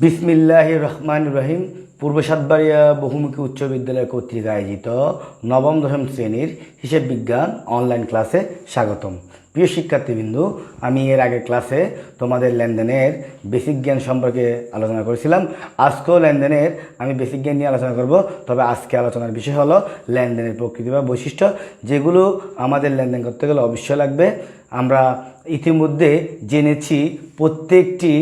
বিসমিল্লাহ রহমান রহিম। পূর্ব সাতবাড়িয়া বহুমুখী উচ্চ বিদ্যালয় কর্তৃক আয়োজিত নবম দশম শ্রেণির হিসেব বিজ্ঞান অনলাইন ক্লাসে স্বাগতম। প্রিয় শিক্ষার্থীবৃন্দ, আমি এর আগে ক্লাসে তোমাদের লেনদেনের বেসিক জ্ঞান সম্পর্কে আলোচনা করেছিলাম। আজকেও লেনদেনের আমি বেসিক জ্ঞান নিয়ে আলোচনা করব, তবে আজকে আলোচনার বিষয় হলো লেনদেনের প্রকৃতি বা বৈশিষ্ট্য, যেগুলো আমাদের লেনদেন করতে গেলে অবশ্যই লাগবে। আমরা ইতিমধ্যে জেনেছি প্রত্যেকটি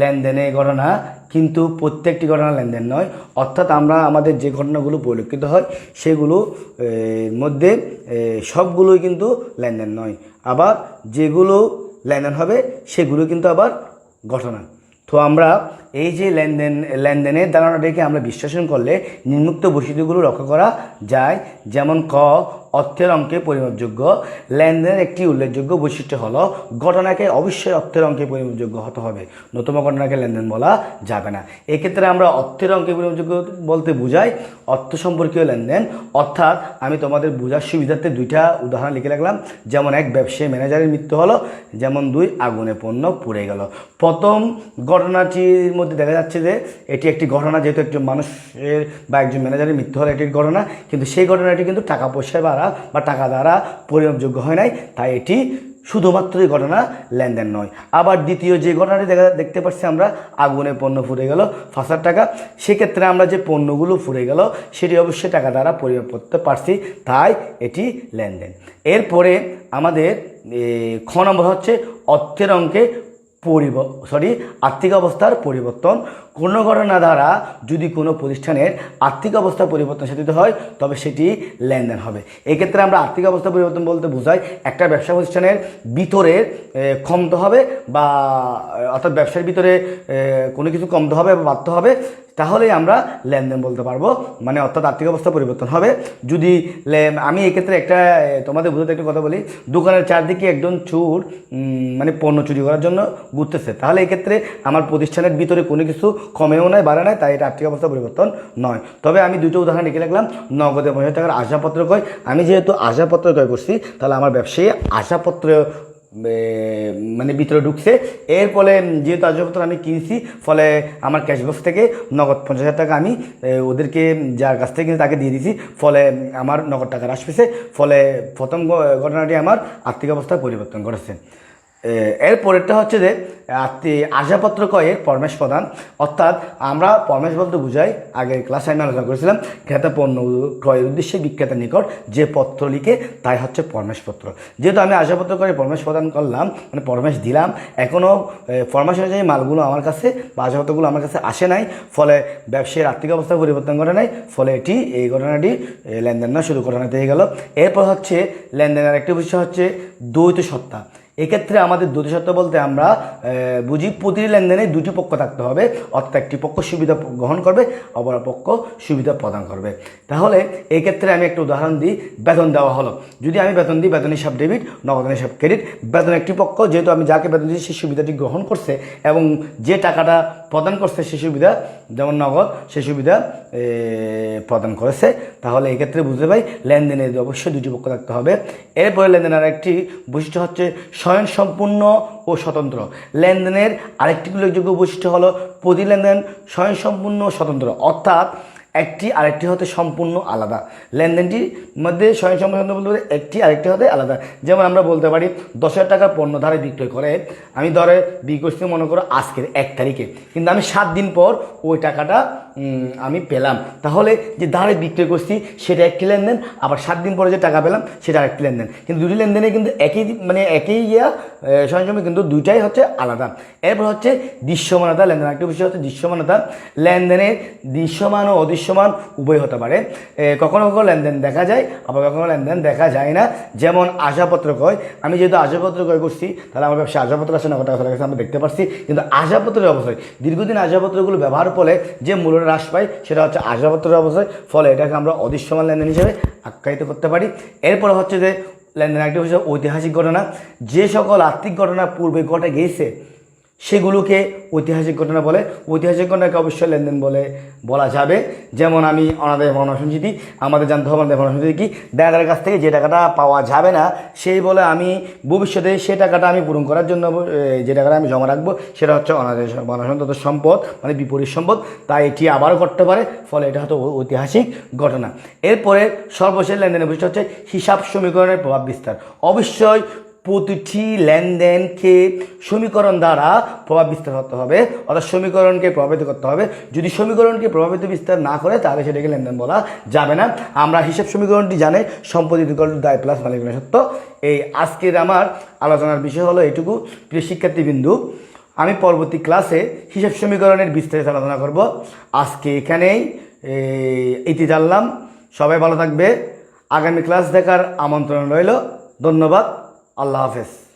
লেনদেনের ঘটনা কিন্তু প্রত্যেকটি ঘটনা লেনদেন নয়, অর্থাৎ আমরা আমাদের যে ঘটনাগুলো পরিলক্ষিত হয়, সেগুলো মধ্যে সবগুলোই কিন্তু লেনদেন নয়। আবার যেগুলো লেনদেন হবে, সেগুলো কিন্তু আবার ঘটনা। তো আমরা এই যে লেনদেন, লেনদেনের ধারণাটাকে আমরা বিশ্লেষণ করলে নিম্নোক্ত বৈশিষ্ট্যগুলো লক্ষ্য করা যায়, যেমন ক অর্থের অঙ্কে পরিমাপযোগ্য। লেনদেনের একটি উল্লেখযোগ্য বৈশিষ্ট্য হলো ঘটনাকে অবশ্যই অর্থের অঙ্কে পরিমাপযোগ্য হতে হবে। নতুন ঘটনাকে লেনদেন বলা যাবে না। এক্ষেত্রে আমরা অর্থের অঙ্কে পরিমাপযোগ্য বলতে বোঝাই, অর্থ সম্পর্কীয় লেনদেন। অর্থাৎ আমি তোমাদের বোঝার সুবিধার্থে দুইটা উদাহরণ লিখে রাখলাম। যেমন এক ব্যবসায়ী ম্যানেজারের মৃত্যু হলো, যেমন দুই আগুনে পণ্য পুড়ে গেল। প্রথম ঘটনাটির মধ্যে দেখা যাচ্ছে যে, এটি একটি ঘটনা, যেহেতু একজন মানুষের বা একজন ম্যানেজারের মৃত্যু হলো, এটির ঘটনা। কিন্তু সেই ঘটনাটি কিন্তু টাকা পয়সা দ্বারা বা টাকা দ্বারা পরিমাপযোগ্য হয় নাই, তাই এটি শুধুমাত্রই ঘটনা লেনদেন নয়। আবার দ্বিতীয় যে ঘটনাটি দেখা, দেখতে পাচ্ছি আমরা, আগুনে পণ্য ফুরে গেল, ফাঁসার টাকা। সেক্ষেত্রে আমরা যে পণ্যগুলো ফুরে গেল, সেটি অবশ্যই টাকা দ্বারা পরিমাপ করতে পারছি, তাই এটি লেনদেন। এরপরে আমাদের খ নম্বর হচ্ছে অর্থের অঙ্কে পরিব সরি আর্থিক অবস্থার পরিবর্তন। কোনো ঘটনা দ্বারা যদি কোনো প্রতিষ্ঠানের আর্থিক অবস্থা পরিবর্তন সাধিত হয়, তবে সেটি লেনদেন হবে। এক্ষেত্রে আমরা আর্থিক অবস্থা পরিবর্তন বলতে বোঝাই একটা ব্যবসা প্রতিষ্ঠানের ভিতরে কমতে হবে বা অর্থাৎ ব্যবসার ভিতরে কোনো কিছু কমতে হবে বা বাড়তে হবে, তাহলেই আমরা লেনদেন বলতে পারব। মানে অর্থাৎ আর্থিক অবস্থা পরিবর্তন হবে। যদি আমি এক্ষেত্রে একটা তোমাদের বুঝতে একটা কথা বলি। দোকানের চারদিকে একজন চোর মানে পণ্য চুরি করার জন্য ঘুরতেছে। তাহলে এক্ষেত্রে আমার প্রতিষ্ঠানের ভিতরে কোনো কিছু কমেও নয় বাড়ে নাই, তাই এটা আর্থিক অবস্থা পরিবর্তন নয়। তবে আমি দুটো উদাহরণ লিখে রাখলাম। নগদে পঞ্চাশ টাকার আশাপত্র কয় আমি যেহেতু আশাপত্র ক্রয় করছি, তাহলে আমার ব্যবসায়ী আশাপত্র মানে ভিতরে ঢুকছে। এর ফলে যেহেতু আসবাবপত্র আমি কিনছি, ফলে আমার ক্যাশবক্স থেকে নগদ পঞ্চাশ হাজার টাকা আমি ওদেরকে যার কাছ থেকে তাকে দিয়ে দিয়েছি ফলে আমার নগদ টাকা হ্রাস পেয়েছে। ফলে প্রথম ঘটনাটি আমার আর্থিক অবস্থা পরিবর্তন করেছে এ, এর পরেরটা হচ্ছে যে আত্মি আশাপত্র কয়ের পরমেশ প্রদান। অর্থাৎ আমরা পরমেশ বলতে বুঝাই আগের ক্লাসে আমি আলোচনা করেছিলাম ক্রেতা পণ্য ক্রয়ের উদ্দেশ্যে বিক্রেতার নিকট যে পত্র লিখে তাই হচ্ছে পরমেশপত্র যেহেতু আমি আশাপত্র করে পরমেশ প্রদান করলাম মানে পরমেশ দিলাম এখনও ফরমেশ অনুযায়ী মালগুলো আমার কাছে বা আশাপত্রগুলো আমার কাছে আসে নাই ফলে ব্যবসায়ীর আর্থিক অবস্থা পরিবর্তন করে নাই ফলে এটি এই ঘটনাটি লেনদেন না শুধু ঘটনাতে গেল। এরপর হচ্ছে লেনদেনের একটি বিষয় হচ্ছে দ্বৈত সত্তা। এক্ষেত্রে আমাদের দ্বৈত সত্য বলতে আমরা বুঝি প্রতিটি লেনদেনে দুটি পক্ষ থাকতে হবে। অর্থাৎ একটি পক্ষ সুবিধা গ্রহণ করবে, অপর পক্ষ সুবিধা প্রদান করবে। তাহলে এই ক্ষেত্রে আমি একটা উদাহরণ দিই, বেতন দেওয়া হলো। যদি আমি বেতন দিই বেতন হিসাব ডেবিট নগদ হিসাব ক্রেডিট বেতন একটি পক্ষ, যেহেতু আমি যাকে বেতন দিচ্ছি সেই সুবিধাটি গ্রহণ করছে এবং যে টাকাটা প্রদান করছে সেই সুবিধা, যেমন নগদ সেই সুবিধা প্রদান করেছে। তাহলে এক্ষেত্রে বুঝতে পাই লেনদেনে অবশ্যই দুটি পক্ষ থাকতে হবে। এরপরে লেনদেনের একটি বৈশিষ্ট্য হচ্ছে স্বয়ং সম্পূর্ণ ও স্বতন্ত্র। লেনদেনের আরেকটি উল্লেখযোগ্য বৈশিষ্ট্য হলো প্রতি লেনদেন স্বয়ংসম্পূর্ণ ও স্বতন্ত্র। অর্থাৎ একটি আরেকটি হতে সম্পূর্ণ আলাদা। লেনদেনটির মধ্যে স্বয়ং সম্পূর্ণ বলতে একটি আরেকটি হতে আলাদা। যেমন আমরা বলতে পারি, দশ হাজার টাকার পণ্য ধারে বিক্রয় করে। আমি ধরে বিক্রি করছি, মনে করো আজকের এক তারিখে। কিন্তু আমি সাত দিন পর ওই টাকাটা আমি পেলাম। তাহলে যে ধারে বিক্রয় করছি, সেটা একটি লেনদেন, আবার সাত দিন পরে যে টাকা পেলাম, সেটা আরেকটি লেনদেন। কিন্তু দুটি লেনদেনে কিন্তু একই মানে একই ইয়া সঙ্গে কিন্তু দুইটাই হচ্ছে আলাদা। এরপর হচ্ছে দৃশ্যমানতা, লেনদেন একটা বিষয় হচ্ছে দৃশ্যমানতা। লেনদেনের দৃশ্যমান ও অদৃশ্যমান উভয় হতে পারে। কখনো কখনো লেনদেন দেখা যায়, আবার কখনো লেনদেন দেখা যায় না। যেমন আশাপত্র কয় আমি যেহেতু আশাপত্র কয় করছি, তাহলে আমার ব্যবসা আশাপত্র আছে না টাকা গেছে আমরা দেখতে পাচ্ছি কিন্তু আশাপত্রের অবস্থায়, দীর্ঘদিন আশাপত্রগুলো ব্যবহার ফলে যে মূল্যটা হ্রাস পায়, সেটা হচ্ছে আশাপত্রের অবস্থায়, ফলে এটাকে আমরা অদৃশ্যমান লেনদেন হিসেবে আখ্যায়িত করতে পারি। এরপরে হচ্ছে যে, লেনদেন একটা হচ্ছে ঐতিহাসিক ঘটনা। যে সকল আর্থিক ঘটনা পূর্বে ঘটে গিয়েছে সেগুলোকে ঐতিহাসিক ঘটনা বলে, ঐতিহাসিক ঘটনাকে অবশ্যই লেনদেন বলে বলা যাবে। যেমন আমি অনাদায় ভগ্ন সঞ্চিতি আমাদের জানতে হবে অনাদায় ভগ্ন সঞ্চিতি কি? দাদার কাছ থেকে যে টাকাটা পাওয়া যাবে না, সেই বলে আমি ভবিষ্যতে সে টাকাটা আমি পূরণ করার জন্য যে টাকাটা আমি জমা রাখব, সেটা হচ্ছে অনাদায় বনসন্তত সম্পদ মানে বিপরীত সম্পদ। তাই এটি আবারও করতে পারে, ফলে এটা ঐ- ঐতিহাসিক ঘটনা। এরপরে সর্বশেষ লেনদেনের বৈশিষ্ট্য হচ্ছে হিসাব সমীকরণের প্রভাব বিস্তার। অবশ্যই প্রতিটি লেনদেনকে সমীকরণ দ্বারা প্রভাব বিস্তার করতে হবে। অর্থাৎ সমীকরণকে প্রভাবিত করতে হবে। যদি সমীকরণকে প্রভাবিত বিস্তার না করে, তাহলে সেটাকে লেনদেন বলা যাবে না। আমরা হিসাব সমীকরণটি জানে, সম্পত্তি ইকুয়াল দায় প্লাস মালিক সত্য। এই আজকের আমার আলোচনার বিষয় হলো এটুকু। প্রিয় শিক্ষার্থীবিন্দু, আমি পরবর্তী ক্লাসে হিসাব সমীকরণের বিস্তারিত আলোচনা করব। আজকে এখানেই এটি জানলাম। সবাই ভালো থাকবে। আগামী ক্লাস দেখার আমন্ত্রণ রইল। ধন্যবাদ। আল্লাহ হাফেজ।